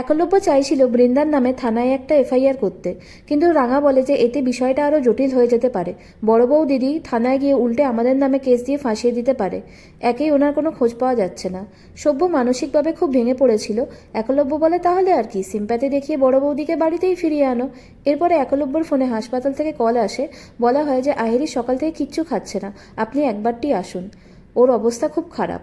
একলব্য চাইছিল বৃন্দার নামে থানায় একটা এফআইআর করতে। কিন্তু রাঙা বলে যে এতে বিষয়টা আরও জটিল হয়ে যেতে পারে। বড় বউ দিদি থানায় গিয়ে উল্টে আমাদের নামে কেস দিয়ে ফাঁসিয়ে দিতে পারে। একেই ওনার কোনো খোঁজ পাওয়া যাচ্ছে না। সভ্য মানসিকভাবে খুব ভেঙে পড়েছিল। একলব্য বলে, তাহলে আর কি? সিম্প্যাথি দেখিয়ে বড় বৌদিকে বাড়িতেই ফিরিয়ে আনো। এরপরে একলব্যর ফোনে হাসপাতাল থেকে কল আসে। বলা হয় যে, আহেরি সকাল থেকে কিচ্ছু খাচ্ছে না। আপনি একবারটি আসুন। ওর অবস্থা খুব খারাপ।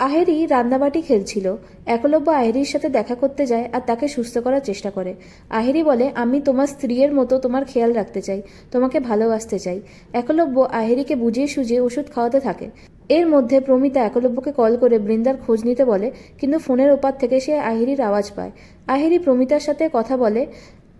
আহেরি রান্নাবাটি খেলছিল। একলব্য আহেরির সাথে দেখা করতে যায় আর তাকে সুস্থ করার চেষ্টা করে। আহেরি বলে, আমি তোমার স্ত্রীর মতো তোমার খেয়াল রাখতে চাই, তোমাকে ভালোবাসতে চাই। একলব্য আহেরিকে বুঝিয়ে সুঝিয়ে ওষুধ খাওয়াতে থাকে। এর মধ্যে প্রমিতা একলব্যকে কল করে বৃন্দার খোঁজ নিতে বলে, কিন্তু ফোনের ওপার থেকে সে আহিরির আওয়াজ পায়। আহিরি প্রমিতার সাথে কথা বলে,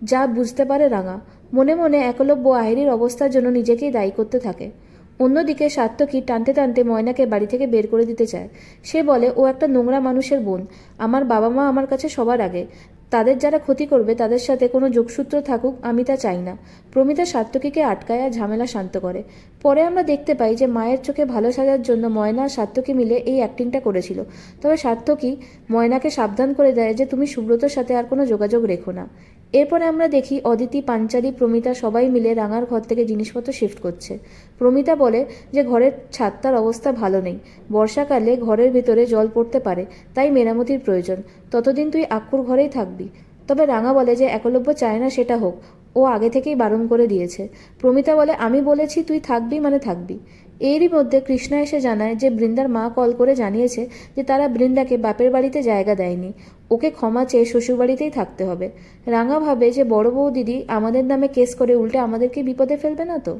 যা বুঝতে পারে রাঙা। মনে মনে একলব্য আহিরির অবস্থার জন্য নিজেকেই দায়ী করতে থাকে। অন্যদিকে সাত্তকী টানতে টানতে ময়নাকে বাড়ি থেকে বের করে দিতে চায়। সে বলে, ও একটা নোংরা মানুষের বোন। আমার বাবা মা আমার কাছে সবার আগে। তাদের যারা ক্ষতি করবে, তাদের সাথে কোনো যোগসূত্র থাকুক, আমি তা চাই না। প্রমিতা সাত্তকীকে আটকায় ঝামেলা শান্ত করে। পরে আমরা দেখতে পাই যে মায়ের চোখে ভালো সাজার জন্য ময়না আর সাত্তকী মিলে এই অ্যাক্টিংটা করেছিল। তবে সাত্তকী ময়নাকে সাবধান করে দেয় যে তুমি সুব্রতর সাথে আর কোনো যোগাযোগ রেখো না। এরপরে আমরা দেখি অদিতি, পাঞ্চালি, প্রমিতা সবাই মিলে রাঙার ঘর থেকে জিনিসপত্র শিফট করছে। প্রমিতা বলে যে ঘরের ছাদটার অবস্থা ভালো নেই। বর্ষাকালে ঘরের ভিতরে জল পড়তে পারে, তাই মেরামতির প্রয়োজন। ততদিন তুই আক্কুর ঘরেই থাকবি। তবে রাঙা বলে যে একলব্য চায় না সেটা হোক। ও আগে থেকেই বারণ করে দিয়েছে। প্রমিতা বলে, আমি বলেছি তুই থাকবি মানে থাকবি। এরই মধ্যে কৃষ্ণা এসে জানায় যে বৃন্দার মা কল করে জানিয়েছে যে তারা বৃন্দাকে বাপের বাড়িতে জায়গা দেয়নি। ওকে ক্ষমা চেয়ে শ্বশুরবাড়িতেই থাকতে হবে। রাঙা ভাবে যে, বড় বউ দিদি, আমাদের নামে কেস করে উল্টে আমাদেরকে বিপদে ফেলবে না তো?